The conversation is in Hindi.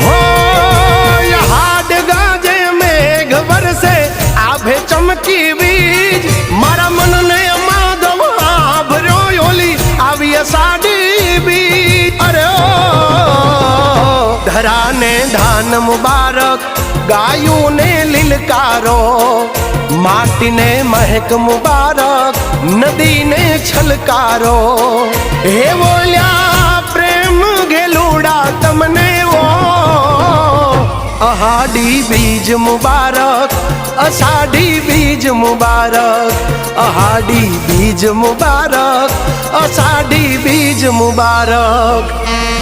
हो गाजे मेघ आभे चमकी बीज, मारा मन ने माधव आभ साडी बीज। अरे ओ धरा ने धान मुबारक गायू ने लिलकारो माटी ने महक मुबारक नदी ने छलकारो। हे वो अहाड़ी बीज मुबारक अषाढ़ी बीज मुबारक अहाड़ी बीज मुबारक अषाढ़ी बीज मुबारक।